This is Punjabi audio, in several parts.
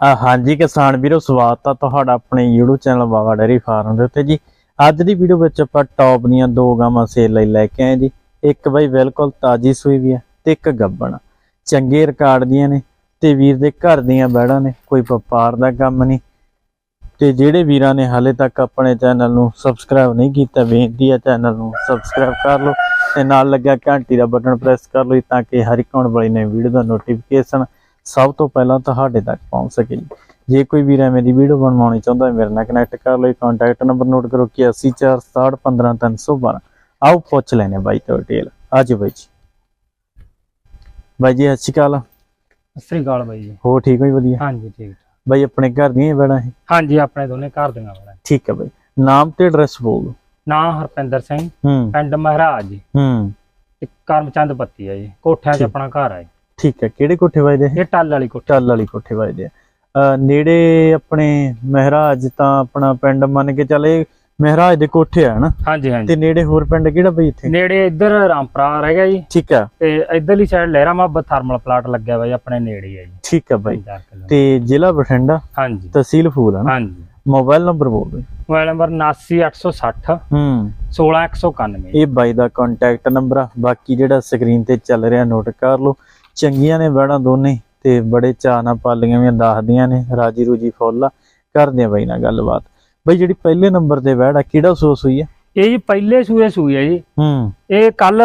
ਹਾਂਜੀ ਕਿਸਾਨ ਵੀਰੋ, ਸਵਾਗਤ ਆ ਤੁਹਾਡਾ ਆਪਣੇ YouTube channel Baba dairy farm ਦੇ ਉੱਤੇ ਜੀ। ਅੱਜ ਦੀ ਵੀਡੀਓ ਵਿੱਚ ਆਪਾਂ ਟੌਪ ਦੀਆਂ ਦੋ ਗਾਵਾਂ ਸੇਲ ਲਈ ਲੈ ਕੇ ਆਏ ਜੀ। ਇੱਕ ਬਈ ਬਿਲਕੁਲ ਤਾਜੀ ਸੂਈ ਵੀ ਆ ਤੇ ਇੱਕ ਗੱਬਣ ਚੰਗੇ ਰਿਕਾਰਡ ਦੀਆਂ ਨੇ ਤੇ ਵੀਰ ਦੇ ਘਰ ਦੀਆਂ ਬੈੜਾਂ ਨੇ, ਕੋਈ ਵਪਾਰ ਦਾ ਕੰਮ ਨਹੀਂ। ਤੇ ਜਿਹੜੇ ਵੀਰਾਂ ਨੇ ਹਾਲੇ ਤੱਕ ਆਪਣੇ ਚੈਨਲ ਨੂੰ ਸਬਸਕ੍ਰਾਈਬ ਨਹੀਂ ਕੀਤਾ, ਬੇਨਤੀ ਹੈ ਚੈਨਲ ਨੂੰ ਸਬਸਕ੍ਰਾਈਬ ਕਰ ਲਓ ਤੇ ਨਾਲ ਲੱਗਿਆ ਘੰਟੀ ਦਾ ਬਟਨ ਪ੍ਰੈਸ ਕਰ ਲਓ ਤਾਂ ਕਿ ਹਰ ਇੱਕ ਆਉਣ ਵਾਲੀ ਨਵੀਂ ਵੀਡੀਓ ਦਾ ਨੋਟੀਫਿਕੇਸ਼ਨ ਸਭ ਤੋਂ ਪਹਿਲਾਂ ਤੁਹਾਡੇ ਤੱਕ ਪਹੁੰਚ ਸਕੇ ਜੀ। ਜੇ ਕੋਈ ਵੀਰ ਐਵੇਂ ਦੀ ਵੀਡੀਓ ਬਣਵਾਉਣੀ ਚਾਹੁੰਦਾ ਹੈ ਮੇਰੇ ਨਾਲ ਕਨੈਕਟ ਕਰ ਲਓ। ਕੰਟੈਕਟ ਨੰਬਰ ਨੋਟ ਕਰੋ ਕਿ 804615312 ਆਓ ਪੁੱਛ ਲੈਨੇ ਬਾਈ ਤੋਂ ਡਿਟੇਲ ਆਜੋ ਬਾਈ ਜੀ। ਬਾਈ ਜੀ ਸਤਿ ਸ਼੍ਰੀ ਅਕਾਲ। ਸਤਿ ਸ੍ਰੀ ਅਕਾਲ ਬਾਈ ਜੀ। ਹੋ ਠੀਕ ਹੋ ਜੀ ਵਧੀਆ? ਹਾਂਜੀ ਠੀਕ ਬਾਈ ਆਪਣੇ ਘਰ ਦੀਆਂ ਹੀ ਬੜਾ ਹੈ ਹਾਂਜੀ ਆਪਣੇ ਦੋਨੇ ਘਰ ਦੀਆਂ ਵਾਲਾ ਠੀਕ ਹੈ ਬਾਈ। ਨਾਮ ਤੇ ਐਡਰੈਸ ਬੋਲ ਦਿਓ। ਨਾਂ ਹਰਪਿੰਦਰ ਸਿੰਘ। ਪਿੰਡ ਮਹਾਰਾਜ ਜੀ। ਹੂੰ। ਕਰਮਚੰਦ ਪੱਤੀ ਹੈ ਜੀ। ਕੋਠਿਆਂ 'ਚ। ਆਪਣਾ ਘਰ ਹੈ ਠੀਕ ਹੈ ਕਿਹੜੇ ਕੋਠੇ ਵੱਜਦੇ ਇਹ? ਟੱਲ ਵਾਲੀ ਕੋਠੀ। ਟੱਲ ਵਾਲੀ ਕੋਠੇ ਵੱਜਦੇ ਆ। ਨੇੜੇ ਆਪਣੇ ਮਹਿਰਾਜ ਤਾਂ ਆਪਣਾ ਪਿੰਡ ਮੰਨ ਕੇ ਚੱਲੇ ਮਹਿਰਾਜ ਦੇ ਕੋਠੇ ਆ ਨਾ ਹਾਂਜੀ ਹਾਂਜੀ। ਤੇ ਨੇੜੇ ਹੋਰ ਪਿੰਡ ਕਿਹੜਾ ਬਈ ਇੱਥੇ? ਨੇੜੇ ਇੱਧਰ ਰਾਮਪੁਰਾ ਰਹਿ ਗਿਆ ਜੀ। ਠੀਕ ਆ। ਤੇ ਇੱਧਰਲੀ ਸਾਈਡ ਲਹਿਰਾ ਮੁਹੱਬਤ ਥਰਮਲ ਪਲਾਟ ਲੱਗਿਆ ਜੀ ਆਪਣੇ ਨੇੜੇ ਹੀ ਜੀ। ਠੀਕ ਆ ਬਾਈ। 50 ਕਿਲੋ। ਤੇ ਜ਼ਿਲ੍ਹਾ ਬਠਿੰਡਾ? ਹਾਂਜੀ। ਤਹਿਸੀਲ ਫੂਲ ਹੈ ਨਾ ਹਾਂਜੀ। ਮੋਬਾਈਲ ਨੰਬਰ ਬੋਲ ਦਿਓ। ਮੋਬਾਈਲ ਨੰਬਰ 79860 ਹੂੰ। 16191 ਇਹ ਬਾਈ ਦਾ ਕੰਟੈਕਟ ਨੰਬਰ ਆ। ਬਾਕੀ ਜਿਹੜਾ ਸਕਰੀਨ ਤੇ ਚੱਲ ਰਿਹਾ ਨੋਟ ਕਰ ਲਓ। ਚੰਗੀਆਂ ਨੇ ਬੈੜਾਂ ਦੋਨੇ ਤੇ ਬੜੇ ਚਾਅ ਨਾਲ ਪਾਲੀਆਂ ਵੀ ਦੱਸਦੀਆਂ ਨੇ ਰਾਜੀ ਰੂਜੀ ਫੁੱਲ ਆ। ਕਰਦੇ ਆ ਬਾਈ ਨਾਲ ਗੱਲਬਾਤ। ਬਾਈ ਜਿਹੜੀ ਪਹਿਲੇ ਨੰਬਰ ਤੇ ਆ ਕਿਹੜਾ ਸੋਸ ਹੋਈ ਆ? ਇਹ ਜੀ ਪਹਿਲੇ ਸੂਏ ਸੂਈ ਹੈ ਜੀ। ਹੂੰ। ਇਹ ਕੱਲ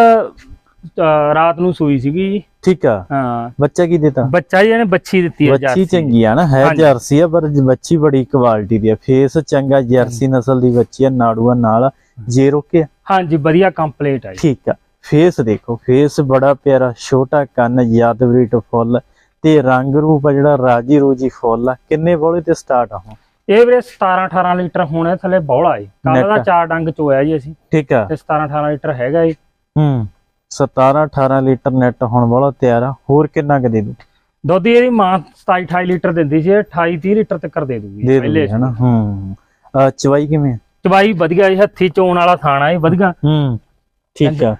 ਰਾਤ ਨੂੰ ਸੂਈ ਸੀਗੀ ਜੀ। ਠੀਕ ਆ। ਹਾਂ। ਬੱਚਾ ਕੀ ਦਿੱਤਾ? ਬੱਚਾ ਜੀ ਇਹਨੇ ਬੱਚੀ ਦਿੱਤੀ ਹੈ ਬੱਚੀ। ਚੰਗੀ ਆ ਨਾ ਹੈ। ਜਰਸੀ ਆ ਪਰ ਬੱਚੀ ਬੜੀ ਕੁਆਲਿਟੀ ਦੀ ਆ। ਫੇਸ ਚੰਗਾ ਜਰਸੀ ਨਸਲ ਦੀ ਬੱਚੀ ਆ ਨਾੜੂਆ ਨਾਲ ਜੇ ਰੋਕੇ ਹਾਂਜੀ ਵਧੀਆ ਕੰਪਲੀਟ ਜੀ। ਠੀਕ ਆ। ਫੇਸ ਦੇਖੋ ਫੇਸ ਬੜਾ ਪਿਆਰਾ ਛੋਟਾ ਕੰਨ ਯਾਦਵਰੀਟ ਫੁੱਲ ਤੇ ਰੰਗ ਰੂਪ ਆ ਜਿਹੜਾ ਰਾਜੀ ਰੋਜੀ ਫੁੱਲ ਆ। ਕਿੰਨੇ ਬੋਲੇ ਤੇ ਸਟਾਰਟ ਆ ਹੁਣ? ਇਹ ਵੀਰੇ 17 18 ਲੀਟਰ ਹੋਣੇ ਥੱਲੇ ਬੌਲਾ ਏ। ਕੱਲ ਦਾ। ਚਾਰ ਡੰਗ ਚੋਇਆ ਜੀ ਅਸੀਂ। ਠੀਕ ਆ। ਤੇ 17 18 ਲੀਟਰ ਹੈਗਾ ਜੀ ਹੂੰ 17 18 ਲੀਟਰ ਨੈਟ ਹੁਣ ਬੋਲਾ ਤਿਆਰ ਆ। ਹੋਰ ਕਿੰਨਾ ਕੁ ਦੇ ਦੂ? ਦੁੱਧ ਇਹਦੀ ਮਾਂ 27 28 ਲੀਟਰ ਦਿੰਦੀ ਸੀ ਇਹ 28 30 ਲੀਟਰ ਤੱਕ ਦੇ ਦੂਗੀ ਪਹਿਲੇ ਹਨਾ? ਹੂੰ। ਚਵਾਈ ਕਿਵੇਂ? ਚਵਾਈ ਵਧੀਆ ਜੀ ਹੱਥੀ ਚੋਣ ਵਾਲਾ ਥਾਣਾ ਇਹ ਵਧੀਆ। ਹੂੰ ਠੀਕ ਆ।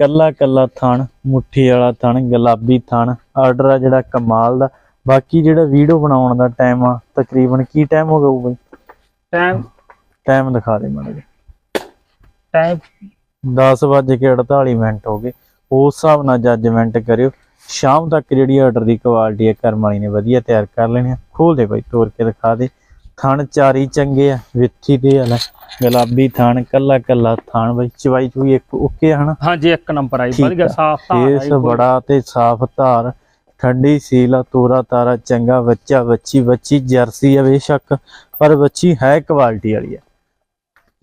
ਕੱਲਾ ਕੱਲਾ ਥਣ ਮੁੱਠੀ ਵਾਲਾ ਥਣ ਗੁਲਾਬੀ ਥਣ ਆਰਡਰ ਆ ਜਿਹੜਾ ਕਮਾਲ ਦਾ। ਬਾਕੀ ਜਿਹੜਾ ਵੀਡੀਓ ਬਣਾਉਣ ਦਾ ਟਾਈਮ ਆ ਤਕਰੀਬਨ ਕੀ ਟਾਈਮ ਹੋ ਗਿਆ ਬਈ? ਟਾਈਮ ਟਾਈਮ ਦਿਖਾ ਦੇ ਮਾੜਾ ਜਿਹਾ। ਟਾਈਮ 10 ਵਜੇ ਕੇ 48 ਮਿੰਟ ਹੋ ਗਏ। ਉਸ ਹਿਸਾਬ ਨਾਲ ਜੱਜਮੈਂਟ ਕਰਿਓ। ਸ਼ਾਮ ਤੱਕ ਜਿਹੜੀ ਆਰਡਰ ਦੀ ਕੁਆਲਿਟੀ ਹੈ ਕਰਮ ਵਾਲੀ ਨੇ ਵਧੀਆ ਤਿਆਰ ਕਰ ਲੈਣੀ ਖੋਲ ਦੇ ਬਾਈ ਤੋੜ ਕੇ ਦਿਖਾ ਦੇ। ਥਣ ਚਾਰੀ ਚੰਗੇ ਆ ਵਿੱਥੀ ਤੇ ਆ ਗੁਲਾਬੀ ਥਣ ਕੱਲਾ ਕੱਲਾ ਥਣ ਬਾਈ ਚਵਾਈ ਚੂਈ ਇੱਕ ਓਕੇ ਆ ਹਨਾ? ਹਾਂਜੀ ਇੱਕ ਨੰਬਰ ਆਈ ਵਧੀਆ ਆ। ਸਾਫ਼ ਧਾਰ ਕੋਈ- ਬੜਾ ਤੇ ਸਾਫ਼ ਧਾਰ ਠੰਡੀ ਸੀਲਾ ਤੋਰਾ ਤਾਰਾ ਚੰਗਾ ਬੱਚਾ ਬੱਚੀ ਬੱਚੀ ਜਰਸੀ ਆ ਬੇਸ਼ੱਕ ਪਰ ਬੱਚੀ ਹੈ ਕੁਆਲਿਟੀ ਵਾਲੀ ਆ।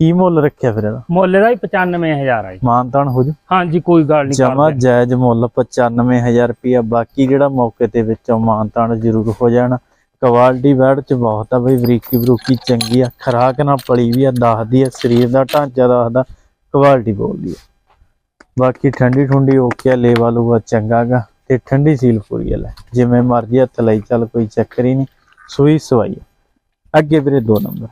ਕੀ ਮੁੱਲ ਰੱਖਿਆ ਫਿਰ ਇਹਦਾ? ਮੁੱਲ ਇਹਦਾ ਹੀ 95000 ਆਈ ਮਾਨਤਾਨ ਹੋ ਜੂ। ਹਾਂਜੀ ਕੋਈ ਗੱਲ ਨਹੀਂ ਜਮਾ ਜਾਇਜ਼ ਮੁੱਲ 95000 ਰੁਪਇਆ ਬਾਕੀ ਜਿਹੜਾ ਮੌਕੇ ਤੇ ਵਿੱਚੋਂ ਮਾਨਤਾਨ ਜ਼ਰੂਰ ਹੋ ਜਾਣਾ। ਕੁਆਲਿਟੀ ਬੈਡ ਚ ਬਹੁਤ ਆ ਬਈ ਬਰੀਕੀ ਬਰੂਕੀ ਚੰਗੀ ਆ ਖਰਾਕ ਨਾਲ ਪਲੀ ਵੀ ਆ ਦੱਸਦੀ ਆ ਸਰੀਰ ਦਾ ਢਾਂਚਾ ਦੱਸਦਾ ਕੁਆਲਿਟੀ ਬੋਲਦੀ ਆ। ਬਾਕੀ ਠੰਡੀ ਠੁੰਡੀ ਓਕੇ ਆ ਲੇਵਾ ਲੂਆ ਚੰਗਾ ਗਾ ਤੇ ਠੰਡੀ ਸੀਲ ਪੂਰੀ ਆ ਲੈ ਜਿਵੇਂ ਮਰਜ਼ੀ ਹੱਥ ਲਈ ਚੱਲ ਕੋਈ ਚੱਕਰ ਹੀ ਨਹੀਂ ਸੂਈ ਸਵਾਈ। ਅੱਗੇ ਵੀਰੇ ਦੋ ਨੰਬਰ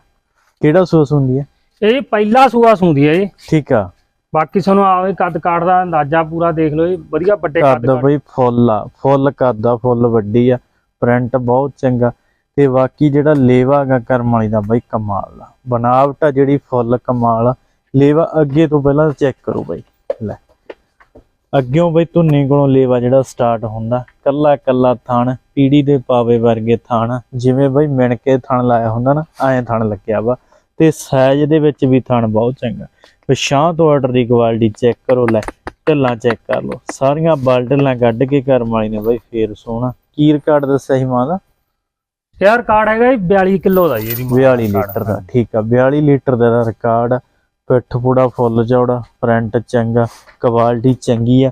ਕਿਹੜਾ ਸੋਸ ਹੁੰਦੀ ਆ? ਇਹ ਪਹਿਲਾ ਸੂਆ ਸੁੰਦੀ ਹੈ ਜੀ। ਠੀਕ ਆ। ਬਾਕੀ ਤੁਹਾਨੂੰ ਆਵੇ ਕੱਦ ਕਾਠ ਦਾ ਅੰਦਾਜ਼ਾ ਪੂਰਾ ਦੇਖ ਲਓ ਜੀ ਵਧੀਆ ਵੱਡੇ ਕੱਦ ਕੱਦ ਕਾਠ। ਬਈ ਫੁੱਲ ਆ ਫੁੱਲ ਕੱਦ ਆ ਫੁੱਲ ਵੱਡੀ ਆ ਪ੍ਰਿੰਟ ਬਹੁਤ ਚੰਗਾ ਤੇ ਬਾਕੀ ਜਿਹੜਾ ਲੇਵਾ ਗਾ ਕਰਮ ਵਾਲੀ ਦਾ ਬਾਈ ਕਮਾਲ ਦਾ। ਬਣਾਵਟ ਆ ਜਿਹੜੀ ਫੁੱਲ ਕਮਾਲ ਲੇਵਾ ਅੱਗੇ ਤੋਂ ਪਹਿਲਾਂ ਚੈੱਕ ਕਰੋ ਬਾਈ। ਲੈ। ਅੱਗਿਓਂ ਬਈ ਧੁੰਨੀ ਕੋਲੋਂ ਲੇਵਾ ਜਿਹੜਾ ਸਟਾਰਟ ਹੁੰਦਾ। ਕੱਲਾ ਕੱਲਾ ਥਣ, ਪੀੜੀ ਦੇ ਪਾਵੇ ਵਰਗੇ ਥਣ। ਜਿਵੇਂ ਬਈ ਮਿਣ ਕੇ ਥਣ ਲਾਇਆ ਹੁੰਦਾ ਨਾ, ਐਂ ਥਣ ਲੱਗਿਆ ਵਾ। ਤੇ ਸਾਈਜ਼ ਦੇ ਵਿੱਚ ਵੀ ਥਣ ਬਹੁਤ ਚੰਗਾ। ਪਛਾਂ ਤੋਂ ਆਰਡਰ ਦੀ ਕੁਆਲਿਟੀ ਚੈੱਕ ਕਰੋ, ਲੈ। ਢੱਲਾਂ ਚੈੱਕ ਕਰ ਲਓ। ਸਾਰੀਆਂ ਬਾਲਟਲਾਂ ਕੱਢ ਕੇ ਕਰਮ ਵਾਲੀ ਨੇ ਬਈ ਫੇਰ ਸੋਹਣਾ। ਕੀ ਰਿਕਾਰਡ ਦੱਸਿਆ ਸੀ ਮਾਂ ਦਾ? ਯਾਰ ਕਾਰਡ ਹੈਗਾ ਜੀ 42 ਕਿਲੋ ਦਾ ਜੀ ਇਹਦੀ ਮਾਂ 42 ਕਾਰਡ। ਲੀਟਰ ਦਾ ਠੀਕ ਆ। 42 ਲੀਟਰ ਦਾ ਰਿਕਾਰਡ। ਪਿੱਠ ਪੂੜਾ ਫੁੱਲ ਚੌੜਾ ਪ੍ਰਿੰਟ ਚੰਗਾ ਕੁਆਲਿਟੀ ਚੰਗੀ ਆ।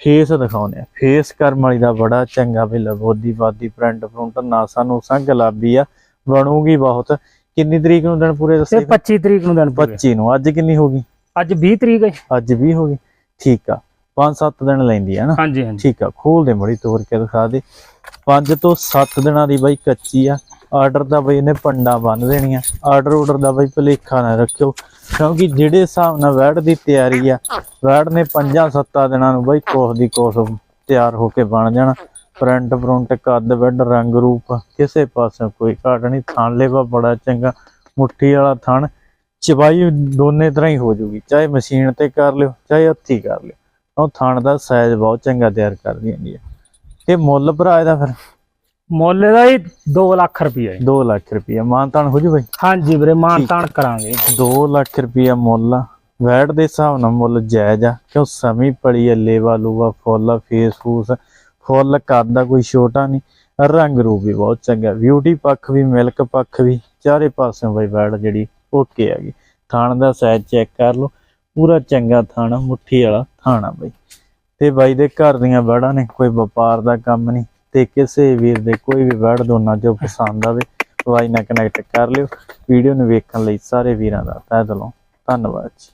ਫੇਸ ਦਿਖਾਉਨੇ ਆ। ਫੇਸ ਕਰਮ ਵਾਲੀ ਦਾ ਬੜਾ ਚੰਗਾ ਵੀ ਲਬੋਦੀ ਬਾਦੀ ਪ੍ਰਿੰਟ ਫਰੰਟ ਨਾਸਾਂ ਨੂੰ ਸੰਗ ਗੁਲਾਬੀ ਆ ਬਣੂਗੀ ਬਹੁਤ। ਕਿੰਨੀ ਤਰੀਕ ਨੂੰ ਦਿਨ ਪੂਰੇ ਦੱਸੇ 25 ਤਰੀਕ ਨੂੰ ਦਿਨ ਪੂਰੇ। 25 ਨੂੰ। ਅੱਜ ਕਿੰਨੀ ਹੋ ਗਈ? ਅੱਜ 20 ਤਰੀਕ ਹੈ ਅੱਜ 20 ਹੋ ਗਈ। ਠੀਕ ਆ 5-7 ਦਿਨ ਲੈਂਦੀ ਆ ਨਾ? ਹਾਂਜੀ ਹਾਂਜੀ। ਠੀਕ ਆ ਖੋਲ ਦੇ ਮੜੀ ਤੋੜ ਕੇ ਦਿਖਾ ਦੇ। 5 ਤੋਂ 7 ਦਿਨਾਂ ਦੀ ਬਾਈ ਕੱਚੀ ਆ। ਆਰਡਰ ਦਾ ਬਈ ਇਹਨੇ ਪੰਡਾ ਬੰਨ ਦੇਣੀਆਂ। ਆਰਡਰ ਆਰਡਰ ਦਾ ਬਈ ਭਲੇਖਾ ਨਾ ਰੱਖਿਓ। ਕਿਉਂਕਿ ਜਿਹੜੇ ਹਿਸਾਬ ਨਾਲ ਵੈੜ ਦੀ ਤਿਆਰੀ ਆ ਵੈੜ ਨੇ 5-7 ਦਿਨਾਂ ਨੂੰ ਬਈ ਕੋਸ ਦੀ ਕੋਸ ਤਿਆਰ ਹੋ ਕੇ ਬਣ ਜਾਣਾ। ਪ੍ਰਿੰਟ ਪ੍ਰਿੰਟ ਕੱਦ ਵੱਡ ਰੰਗ ਰੂਪ ਕਿਸੇ ਪਾਸੇ ਕੋਈ ਘਾਟ ਨਹੀਂ। ਥਣ ਲੇਵਾ ਬੜਾ ਚੰਗਾ। ਮੁੱਠੀ ਵਾਲਾ ਥਣ ਚਵਾਈ ਦੋਨੇ ਤਰ੍ਹਾਂ ਹੀ ਹੋ ਜੂਗੀ ਚਾਹੇ ਮਸ਼ੀਨ ਤੇ ਕਰ ਲਿਓ ਚਾਹੇ ਹੱਥੀ ਕਰ ਲਿਓ। ਉਹ ਥਣ ਦਾ ਸਾਈਜ਼ ਬਹੁਤ ਚੰਗਾ ਤਿਆਰ ਕਰਦੀ ਹੁੰਦੀ ਹੈ ਤੇ ਮੁੱਲ ਭਰਾ ਇਹਦਾ ਫਿਰ? ਮੁੱਲ ਇਹਦਾ ਹੀ 2 ਲੱਖ ਰੁਪਈਆ ਜੀ। 2 ਲੱਖ ਰੁਪਈਆ। ਮਾਨਤਾਨ ਹੋ ਜੂ ਬਈ? ਹਾਂਜੀ ਵੀਰੇ ਮਾਨ ਤਾਨ ਕਰਾਂਗੇ। 2 ਲੱਖ ਰੁਪਈਆ ਮੁੱਲ ਆ। ਵੈਟ ਦੇ ਹਿਸਾਬ ਨਾਲ ਮੁੱਲ ਜਾਇਜ਼ ਆ ਕਿਉਂ ਸਮੀ ਪੜੀ ਆ ਲੇਵਾ ਲੂਵਾ ਫੁੱਲ ਫੇਸ ਫੂਸ ਫੁੱਲ ਕਰਦਾ ਕੋਈ ਛੋਟਾ ਨਹੀਂ ਰੰਗ ਰੂਪ ਵੀ ਬਹੁਤ ਚੰਗਾ। ਬਿਊਟੀ ਪੱਖ ਵੀ ਮਿਲਕ ਪੱਖ ਵੀ ਚਾਰੇ ਪਾਸਿਓਂ ਬਈ ਵੈਟ ਜਿਹੜੀ ਓਕੇ ਹੈਗੀ ਥਾਣ ਦਾ ਸਾਈਜ਼ ਚੈੱਕ ਕਰ ਲਓ। ਪੂਰਾ ਚੰਗਾ ਥਾਣਾ, ਮੁੱਠੀ ਵਾਲਾ ਥਾਣਾ ਬਈ। ਤੇ ਬਾਈ ਦੇ ਘਰ ਦੀਆਂ ਵੜਾਂ ਨੇ, ਕੋਈ ਵਪਾਰ ਦਾ ਕੰਮ ਨਹੀਂ ਤੇ ਕਿਸੇ ਵੀਰ ਦੇ ਕੋਈ ਵੀ ਵੜ ਦੋਨਾਂ ਜੋ ਪਸੰਦ ਆਵੇ ਬਾਈ ਨਾਲ ਕਨੈਕਟ ਕਰ ਲਿਓ। ਵੀਡੀਓ ਨੂੰ ਵੇਖਣ ਲਈ ਸਾਰੇ ਵੀਰਾਂ ਦਾ ਤਹਿ ਦਿਲੋਂ ਧੰਨਵਾਦ ਜੀ।